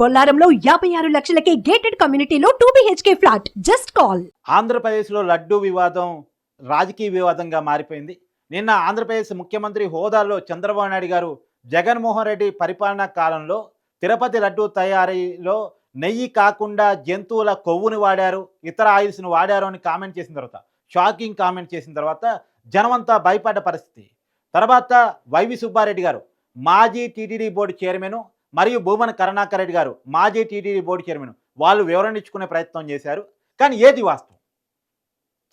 బొల్లారంలో యాభై ఆరు లక్షలకే గేటెడ్ కమ్యూనిటీలో two BHK flat just call ఆంధ్రప్రదేశ్లో లడ్డూ వివాదం రాజకీయ వివాదంగా మారిపోయింది. నిన్న ఆంధ్రప్రదేశ్ ముఖ్యమంత్రి హోదాలో చంద్రబాబు నాయుడు గారు జగన్మోహన్ రెడ్డి పరిపాలనా కాలంలో తిరుపతి లడ్డూ తయారీలో నెయ్యి కాకుండా జంతువుల కొవ్వుని వాడారు ఇతర ఆయిల్స్ని వాడారు అని కామెంట్ చేసిన తర్వాత షాకింగ్ కామెంట్ చేసిన తర్వాత జనమంతా భయపడ్డ పరిస్థితి. తర్వాత వైవి సుబ్బారెడ్డి గారు మాజీ టీటీడీ బోర్డు చైర్మన్ మరియు భూమన కరుణాకర్ రెడ్డి గారు మాజీ టీటీడీ బోర్డు చైర్మన్. వాళ్ళు వివరణ ఇచ్చుకునే ప్రయత్నం చేశారు. కానీ ఏది వాస్తవం?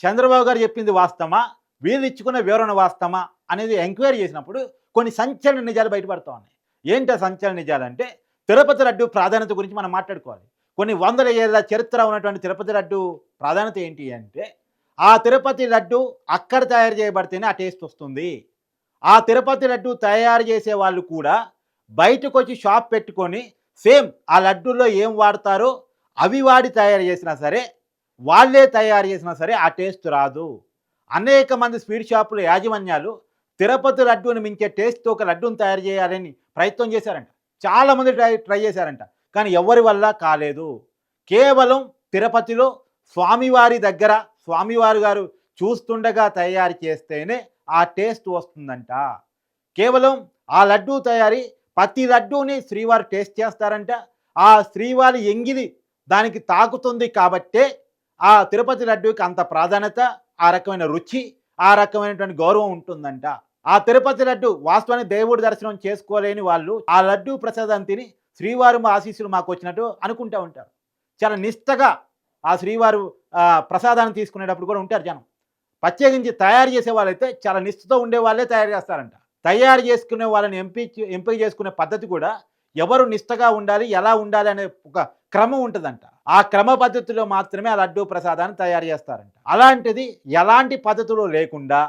చంద్రబాబు గారు చెప్పింది వాస్తవమా? వీళ్ళు ఇచ్చుకున్న వివరణ వాస్తవమా? అనేది ఎంక్వైరీ చేసినప్పుడు కొన్ని సంచలన నిజాలు బయటపడుతూ ఉన్నాయి. ఏంటి ఆ సంచలన నిజాలు అంటే తిరుపతి లడ్డు ప్రాధాన్యత గురించి మనం మాట్లాడుకోవాలి. కొన్ని వందల ఏళ్ళ చరిత్ర ఉన్నటువంటి తిరుపతి లడ్డు ప్రాధాన్యత ఏంటి అంటే ఆ తిరుపతి లడ్డు అక్కడ తయారు చేయబడితేనే ఆ టేస్ట్ వస్తుంది. ఆ తిరుపతి లడ్డు తయారు చేసే వాళ్ళు కూడా బయటకు వచ్చి షాప్ పెట్టుకొని సేమ్ ఆ లడ్డూల్లో ఏం వాడతారో అవి వాడి తయారు చేసినా సరే వాళ్ళే తయారు చేసినా సరే ఆ టేస్ట్ రాదు. అనేక మంది స్వీట్ షాపుల యాజమాన్యాలు తిరుపతి లడ్డూని మించే టేస్ట్తో ఒక లడ్డూని తయారు చేయాలని ప్రయత్నం చేశారంట. చాలామంది ట్రై ట్రై చేశారంట. కానీ ఎవరి వల్ల కాలేదు. కేవలం తిరుపతిలో స్వామివారి దగ్గర స్వామివారు గారు చూస్తుండగా తయారు చేస్తేనే ఆ టేస్ట్ వస్తుందంట. కేవలం ఆ లడ్డూ తయారీ ప్రతి లడ్డూని శ్రీవారు టేస్ట్ చేస్తారంట. ఆ శ్రీవారి ఎంగిలి దానికి తాకుతుంది కాబట్టే ఆ తిరుపతి లడ్డూకి అంత ప్రాధాన్యత ఆ రకమైన రుచి ఆ రకమైనటువంటి గౌరవం ఉంటుందంట. ఆ తిరుపతి లడ్డు వాస్తవానికి దేవుడి దర్శనం చేసుకోలేని వాళ్ళు ఆ లడ్డు ప్రసాదం తిని శ్రీవారు మా ఆశీస్సులు మాకు వచ్చినట్టు అనుకుంటూ ఉంటారు. చాలా నిష్టగా ఆ శ్రీవారు ఆ, ప్రసాదాన్ని తీసుకునేటప్పుడు కూడా ఉంటారు జనం. ప్రత్యేకించి తయారు చేసే వాళ్ళైతే చాలా నిష్ఠతో ఉండే వాళ్ళే తయారు చేస్తారంట. తయారు చేసుకునే వాళ్ళని ఎంపిక ఎంపిక చేసుకునే పద్ధతి కూడా ఎవరు నిష్టగా ఉండాలి ఎలా ఉండాలి అనే ఒక క్రమం ఉంటుందంట. ఆ క్రమ పద్ధతిలో మాత్రమే ఆ లడ్డూ ప్రసాదాన్ని తయారు చేస్తారంట. అలాంటిది ఎలాంటి పద్ధతిలో లేకుండా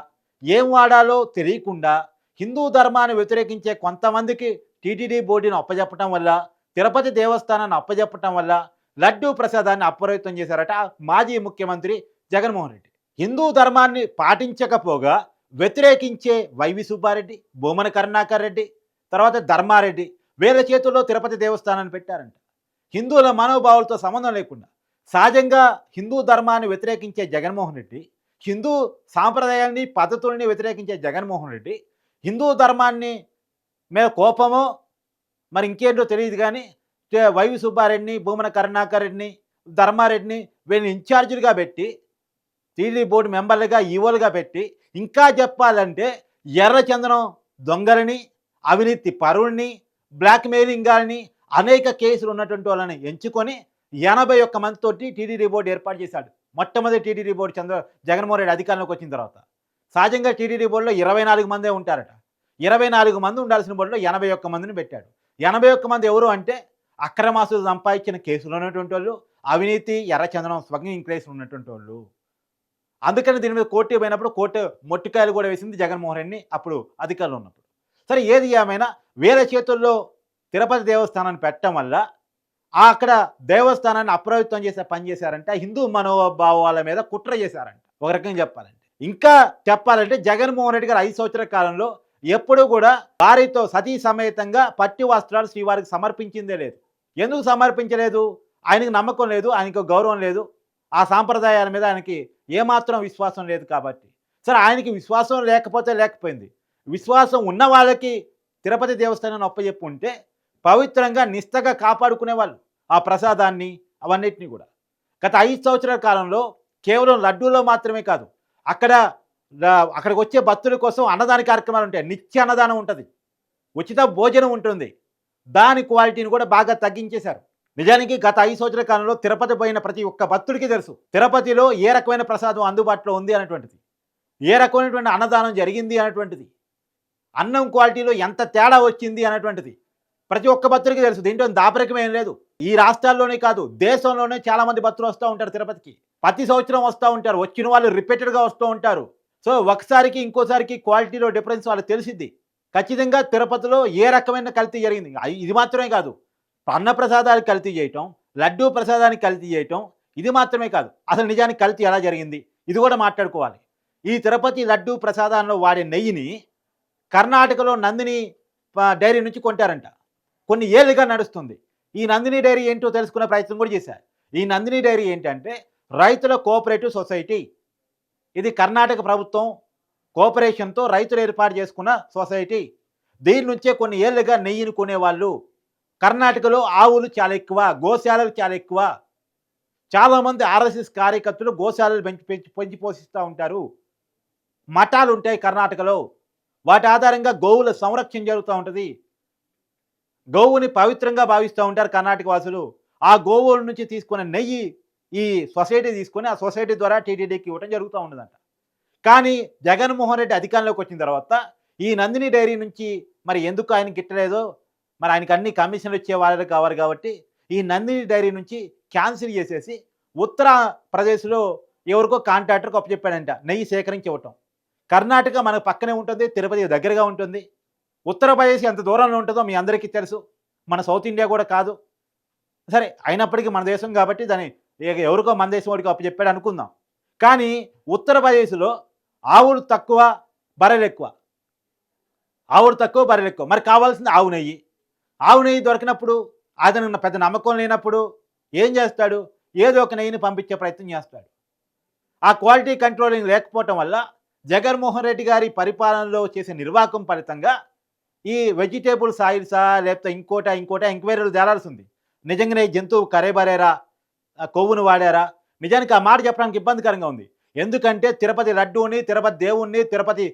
ఏం వాడాలో తెలియకుండా హిందూ ధర్మాన్ని వ్యతిరేకించే కొంతమందికి టీటీడీ బోర్డుని అప్పజెప్పటం వల్ల తిరుపతి దేవస్థానాన్ని అప్పజెప్పటం వల్ల లడ్డూ ప్రసాదాన్ని అప్రయుత్తం చేశారట మాజీ ముఖ్యమంత్రి జగన్మోహన్ రెడ్డి. హిందూ ధర్మాన్ని పాటించకపోగా వ్యతిరేకించే వైవి సుబ్బారెడ్డి భూమన కరుణాకర్ రెడ్డి తర్వాత ధర్మారెడ్డి వీళ్ళ చేతుల్లో తిరుపతి దేవస్థానాన్ని పెట్టారంట. హిందువుల మనోభావాలతో సంబంధం లేకుండా సహజంగా హిందూ ధర్మాన్ని వ్యతిరేకించే జగన్మోహన్ రెడ్డి హిందూ సాంప్రదాయాన్ని పద్ధతుల్ని వ్యతిరేకించే జగన్మోహన్ రెడ్డి హిందూ ధర్మాన్ని మీద కోపమో మరి ఇంకేంటో తెలియదు కానీ వైవి సుబ్బారెడ్డిని భూమన కరుణాకర్ రెడ్డిని ధర్మారెడ్డిని వీళ్ళని ఇన్ఛార్జీలుగా పెట్టి టీడీ బోర్డు మెంబర్లుగా ఈవోలుగా పెట్టి ఇంకా చెప్పాలంటే ఎర్రచందనం దొంగలని అవినీతి పరుల్ని బ్లాక్మెయిలింగాల్ని అనేక కేసులు ఉన్నటువంటి వాళ్ళని ఎంచుకొని ఎనభై ఒక్క మందితోటి టీడీడీ బోర్డు ఏర్పాటు చేశాడు. మొట్టమొదటి టీడీడీ బోర్డు చంద్ర జగన్మోహన్ రెడ్డి అధికారంలోకి వచ్చిన తర్వాత. సహజంగా టీడీడీ బోర్డులో ఇరవై నాలుగు మందే ఉంటారట. ఇరవై నాలుగు మంది ఉండాల్సిన బోర్డులో ఎనభై ఒక్క మందిని పెట్టాడు. ఎనభై ఒక్క మంది ఎవరు అంటే అక్రమాసులు సంపాదించిన కేసులు ఉన్నటువంటి వాళ్ళు అవినీతి ఎర్రచందనం స్వగ్నింగ్ కేసులు ఉన్నటువంటి వాళ్ళు. అందుకని దీని మీద కోర్టు పోయినప్పుడు కోర్టు మొట్టికాయలు కూడా వేసింది జగన్మోహన్ రెడ్డిని అప్పుడు అధికారులు ఉన్నప్పుడు. సరే ఏది ఏమైనా వేరే చేతుల్లో తిరుపతి దేవస్థానాన్ని పెట్టడం వల్ల అక్కడ దేవస్థానాన్ని అప్రయుత్తం చేసే పని చేశారంటే హిందూ మనోభావాల మీద కుట్ర చేశారంట. ఒక రకంగా చెప్పాలంటే. ఇంకా చెప్పాలంటే జగన్మోహన్ రెడ్డి గారు ఐదు సంవత్సరాల కాలంలో ఎప్పుడూ కూడా వారితో సతీ సమేతంగా పట్టి వస్త్రాలు శ్రీవారికి సమర్పించిందే లేదు. ఎందుకు సమర్పించలేదు? ఆయనకు నమ్మకం లేదు ఆయనకు గౌరవం లేదు. ఆ సాంప్రదాయాల మీద ఆయనకి ఏమాత్రం విశ్వాసం లేదు కాబట్టి. సరే ఆయనకి విశ్వాసం లేకపోతే లేకపోయింది. విశ్వాసం ఉన్న వాళ్ళకి తిరుపతి దేవస్థానాన్ని అప్పచెప్పు ఉంటే పవిత్రంగా నిష్టగా కాపాడుకునే వాళ్ళు ఆ ప్రసాదాన్ని అవన్నిటిని కూడా. గత ఐదు సంవత్సరాల కాలంలో కేవలం లడ్డూలో మాత్రమే కాదు అక్కడ అక్కడికి వచ్చే భక్తుల కోసం అన్నదాన కార్యక్రమాలు ఉంటాయి. నిత్య అన్నదానం ఉంటుంది. ఉచిత భోజనం ఉంటుంది. దాని క్వాలిటీని కూడా బాగా తగ్గించేశారు. నిజానికి గత ఐదు సంవత్సరాల కాలంలో తిరుపతి పోయిన ప్రతి ఒక్క భక్తుడికి తెలుసు. తిరుపతిలో ఏ రకమైన ప్రసాదం అందుబాటులో ఉంది అనేటువంటిది. ఏ రకమైనటువంటి అన్నదానం జరిగింది అనేటువంటిది. అన్నం క్వాలిటీలో ఎంత తేడా వచ్చింది అనేటువంటిది. ప్రతి ఒక్క భక్తుడికి తెలుసు. దీంట్లో దాపరికం ఏం లేదు. ఈ రాష్ట్రాల్లోనే కాదు దేశంలోనే చాలామంది భక్తులు వస్తూ ఉంటారు తిరుపతికి. ప్రతి సంవత్సరం వస్తూ ఉంటారు. వచ్చిన వాళ్ళు రిపీటెడ్గా వస్తూ ఉంటారు. సో ఒకసారికి ఇంకోసారికి క్వాలిటీలో డిఫరెన్స్ వాళ్ళకి తెలిసింది ఖచ్చితంగా తిరుపతిలో ఏ రకమైన కల్తీ జరిగింది? ఇది మాత్రమే కాదు. అన్న ప్రసాదాలు కల్తీ చేయటం లడ్డూ ప్రసాదాన్ని కల్తీ చేయటం ఇది మాత్రమే కాదు. అసలు నిజానికి కల్తీ ఎలా జరిగింది? ఇది కూడా మాట్లాడుకోవాలి. ఈ తిరుపతి లడ్డూ ప్రసాదాల్లో వాడే నెయ్యిని కర్ణాటకలో నందిని ప- డైరీ నుంచి కొంటారంట. కొన్ని ఏళ్ళుగా నడుస్తుంది. ఈ నందిని డైరీ ఏంటో తెలుసుకునే ప్రయత్నం కూడా చేశారు. ఈ నందిని డైరీ ఏంటంటే రైతుల కోఆపరేటివ్ సొసైటీ. ఇది కర్ణాటక ప్రభుత్వం కోఆపరేషన్తో రైతులు ఏర్పాటు చేసుకున్న సొసైటీ. దీని నుంచే కొన్ని ఏళ్ళుగా నెయ్యిని కొనేవాళ్ళు. కర్ణాటకలో ఆవులు చాలా ఎక్కువ గోశాలలు చాలా ఎక్కువ. చాలామంది ఆర్ఎస్ఎస్ కార్యకర్తలు గోశాలలు పెంచి పెంచి పెంచి పోషిస్తూ ఉంటారు. మఠాలు ఉంటాయి కర్ణాటకలో. వాటి ఆధారంగా గోవుల సంరక్షణ జరుగుతూ ఉంటుంది. గోవుని పవిత్రంగా భావిస్తూ ఉంటారు కర్ణాటక వాసులు. ఆ గోవుల నుంచి తీసుకున్న నెయ్యి ఈ సొసైటీ తీసుకొని ఆ సొసైటీ ద్వారా టీటీడీకి ఇవ్వడం జరుగుతూ ఉండదంట కానీ జగన్మోహన్ రెడ్డి అధికారంలోకి వచ్చిన తర్వాత ఈ నందిని డైరీ నుంచి మరి ఎందుకు ఆయన గిట్టలేదో మరి ఆయనకు అన్ని కమిషన్లు ఇచ్చే వాళ్ళు కావాలి కాబట్టి ఈ నందిని డైరీ నుంచి క్యాన్సిల్ చేసేసి ఉత్తరప్రదేశ్లో ఎవరికో కాంట్రాక్టర్కి అప్పచెప్పాడంట నెయ్యి సేకరించి ఇవ్వటం కర్ణాటక మనకు పక్కనే ఉంటుంది తిరుపతి దగ్గరగా ఉంటుంది. ఉత్తరప్రదేశ్ ఎంత దూరంలో ఉంటుందో మీ అందరికీ తెలుసు. మన సౌత్ ఇండియా కూడా కాదు. సరే అయినప్పటికీ మన దేశం కాబట్టి దాన్ని ఎవరికో మన దేశం వాడికి అప్పచెప్పాడు అనుకుందాం. కానీ ఉత్తరప్రదేశ్లో ఆవులు తక్కువ బర్రెలు ఎక్కువ. ఆవులు తక్కువ బర్రెలు ఎక్కువ. మరి కావాల్సింది ఆవు నెయ్యి. ఆవు నెయ్యి దొరికినప్పుడు అతను పెద్ద నమ్మకం లేనప్పుడు ఏం చేస్తాడు? ఏదో ఒక నెయ్యిని పంపించే ప్రయత్నం చేస్తాడు. ఆ క్వాలిటీ కంట్రోలింగ్ లేకపోవటం వల్ల జగన్మోహన్ రెడ్డి గారి పరిపాలనలో చేసే నిర్వాహకం ఫలితంగా ఈ వెజిటేబుల్స్ ఆయిల్సా లేకపోతే ఇంకోట ఇంకోట ఎంక్వైరీలు తేలాల్సి ఉంది నిజంగానే ఈ జంతువు కరేబరేరా కొవ్వును వాడారా? నిజానికి ఆ మాట చెప్పడానికి ఇబ్బందికరంగా ఉంది. ఎందుకంటే తిరుపతి లడ్డూని తిరుపతి దేవుణ్ణి తిరుపతి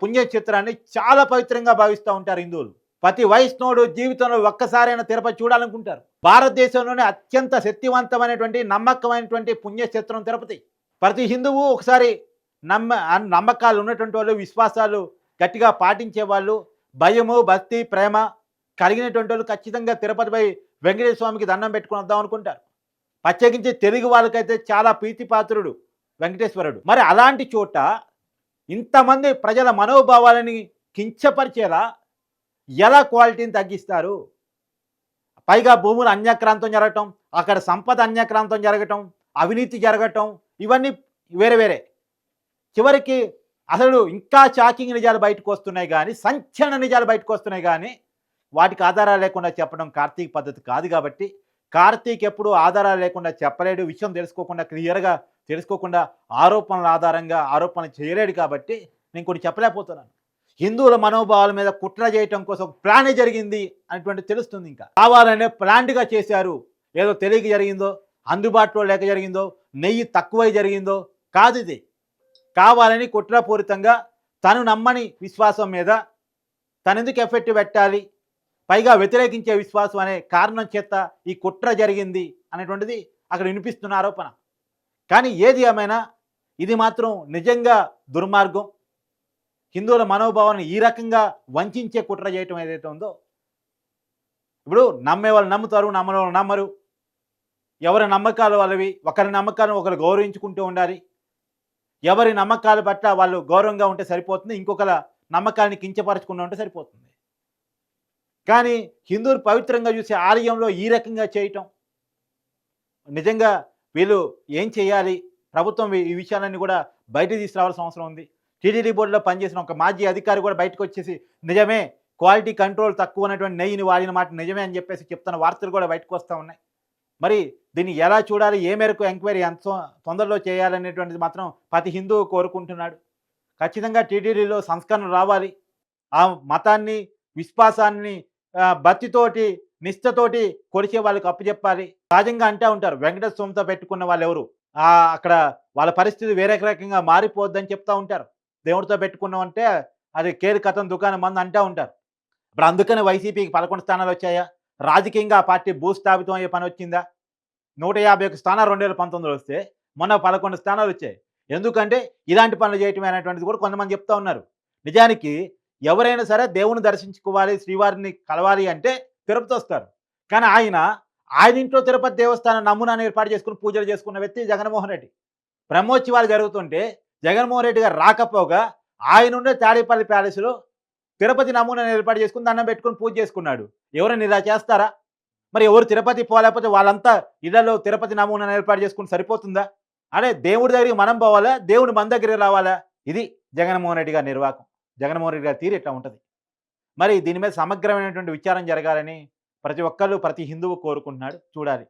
పుణ్యక్షేత్రాన్ని చాలా పవిత్రంగా భావిస్తూ ఉంటారు హిందువులు. ప్రతి వైష్ణవుడు జీవితంలో ఒక్కసారైనా తిరుపతి చూడాలనుకుంటారు. భారతదేశంలోనే అత్యంత శక్తివంతమైనటువంటి నమ్మకమైనటువంటి పుణ్యక్షేత్రం తిరుపతి. ప్రతి హిందువు ఒకసారి నమ్మ నమ్మకాలు ఉన్నటువంటి వాళ్ళు విశ్వాసాలు గట్టిగా పాటించే వాళ్ళు భయము భక్తి ప్రేమ కలిగినటువంటి వాళ్ళు ఖచ్చితంగా తిరుపతిపై వెంకటేశ్వర స్వామికి దండం పెట్టుకుని వద్దాం అనుకుంటారు. ప్రత్యేకించి తెలుగు వాళ్ళకైతే చాలా ప్రీతిపాత్రుడు వెంకటేశ్వరుడు. మరి అలాంటి చోట ఇంతమంది ప్రజల మనోభావాలని కించపరిచేలా ఎలా క్వాలిటీని తగ్గిస్తారు? పైగా భూములు అన్యక్రాంతం జరగటం అక్కడ సంపద అన్యక్రాంతం జరగటం అవినీతి జరగటం ఇవన్నీ వేరే వేరే. చివరికి అసలు ఇంకా షాకింగ్ నిజాలు బయటకు వస్తున్నాయి కానీ సంచలన నిజాలు బయటకు వస్తున్నాయి కానీ వాటికి ఆధారాలు లేకుండా చెప్పడం కార్తీక్ పద్ధతి కాదు కాబట్టి కార్తీక్ ఎప్పుడు ఆధారాలు లేకుండా చెప్పలేడు విషయం తెలుసుకోకుండా క్లియర్గా తెలుసుకోకుండా ఆరోపణల ఆధారంగా ఆరోపణలు చేయలేడు కాబట్టి నేను కొన్ని చెప్పలేకపోతున్నాను. హిందువుల మనోభావాల మీద కుట్ర చేయటం కోసం ప్లానే జరిగింది అనేటువంటి తెలుస్తుంది ఇంకా. కావాలనే ప్లాంట్గా చేశారు. ఏదో తెలియక జరిగిందో అందుబాటులో లేక జరిగిందో నెయ్యి తక్కువై జరిగిందో కాదు ఇది. కావాలని కుట్రపూరితంగా తను నమ్మని విశ్వాసం మీద తనెందుకు ఎఫెక్ట్ పెట్టాలి? పైగా వ్యతిరేకించే విశ్వాసం అనే కారణం చేత ఈ కుట్ర జరిగింది అనేటువంటిది అక్కడ వినిపిస్తున్న ఆరోపణ. కానీ ఏది ఏమైనా ఇది మాత్రం నిజంగా దుర్మార్గం. హిందువుల మనోభావాన్ని ఈ రకంగా వంచే కుట్ర చేయటం ఏదైతే ఉందో ఇప్పుడు నమ్మే వాళ్ళు నమ్ముతారు నమ్మని వాళ్ళు నమ్మరు. ఎవరి నమ్మకాలు వాళ్ళవి ఒకరి నమ్మకాలను ఒకరు గౌరవించుకుంటూ ఉండాలి. ఎవరి నమ్మకాల పట్ల వాళ్ళు గౌరవంగా ఉంటే సరిపోతుంది ఇంకొకల నమ్మకాన్ని కించపరచకుండా ఉంటే సరిపోతుంది. కానీ హిందువులు పవిత్రంగా చూసే ఆలయంలో ఈ రకంగా చేయటం నిజంగా వీళ్ళు ఏం చేయాలి? ప్రభుత్వం ఈ- ఈ విషయాలన్నీ కూడా బయట తీసుకురావాల్సిన అవసరం ఉంది. టీటీడీ బోర్డులో పనిచేసిన ఒక మాజీ అధికారి కూడా బయటకు వచ్చేసి నిజమే క్వాలిటీ కంట్రోల్ తక్కువ ఉన్నటువంటి నెయ్యిని వాడిన మాట నిజమే అని చెప్పేసి చెప్తున్న వార్తలు కూడా బయటకు వస్తూ ఉన్నాయి. మరి దీన్ని ఎలా చూడాలి? ఏ మేరకు ఎంక్వైరీ ఎంత తొందరలో చేయాలనేటువంటిది మాత్రం ప్రతి హిందువు కోరుకుంటున్నాడు. ఖచ్చితంగా టీటీడీలో సంస్కరణ రావాలి. ఆ మతాన్ని విశ్వాసాన్ని భక్తితోటి నిష్ఠతోటి కొరిచే వాళ్ళకి అప్పచెప్పాలి సహజంగా అంటూ ఉంటారు వెంకటేశ్వర పెట్టుకున్న వాళ్ళు ఎవరు అక్కడ వాళ్ళ పరిస్థితి వేరే రకంగా మారిపోద్దని చెప్తా ఉంటారు. దేవుడితో పెట్టుకున్నాం అంటే అది కేరు కథం దుకాణం మంది అంటూ ఉంటారు. ఇప్పుడు అందుకని వైసీపీకి పదకొండు స్థానాలు వచ్చాయా? రాజకీయంగా ఆ పార్టీ భూస్థాపితం అయ్యే పని వచ్చిందా? నూట యాభై ఒక స్థానాలు రెండు వేల పంతొమ్మిదిలో వస్తే మొన్న పదకొండు స్థానాలు వచ్చాయి. ఎందుకంటే ఇలాంటి పనులు చేయటం అనేటువంటిది కూడా కొంతమంది చెప్తా ఉన్నారు. నిజానికి ఎవరైనా సరే దేవుని దర్శించుకోవాలి శ్రీవారిని కలవాలి అంటే తిరుపతి వస్తారు. కానీ ఆయన ఆయన ఇంట్లో తిరుపతి దేవస్థానం నమూనాను ఏర్పాటు చేసుకుని పూజలు చేసుకున్న వ్యక్తి జగన్మోహన్ రెడ్డి. బ్రహ్మోత్సవాలు జరుగుతుంటే జగన్మోహన్ రెడ్డి గారు రాకపోగా ఆయన ఉండే తాడేపల్లి ప్యాలెస్లో తిరుపతి నమూనాను ఏర్పాటు చేసుకుని దండం పెట్టుకుని పూజ చేసుకున్నాడు. ఎవరైనా ఇలా చేస్తారా? మరి ఎవరు తిరుపతి పోలేకపోతే వాళ్ళంతా ఇళ్ళలో తిరుపతి నమూనాను ఏర్పాటు చేసుకుని సరిపోతుందా? అదే దేవుడి దగ్గరికి మనం పోవాలా? దేవుడు మన దగ్గరికి రావాలా? ఇది జగన్మోహన్ రెడ్డి గారి నిర్వాహకం. జగన్మోహన్ రెడ్డి గారి తీరు ఇట్లా ఉంటుంది? మరి దీని మీద సమగ్రమైనటువంటి విచారం జరగాలని ప్రతి ఒక్కళ్ళు ప్రతి హిందువు కోరుకుంటున్నాడు. చూడాలి.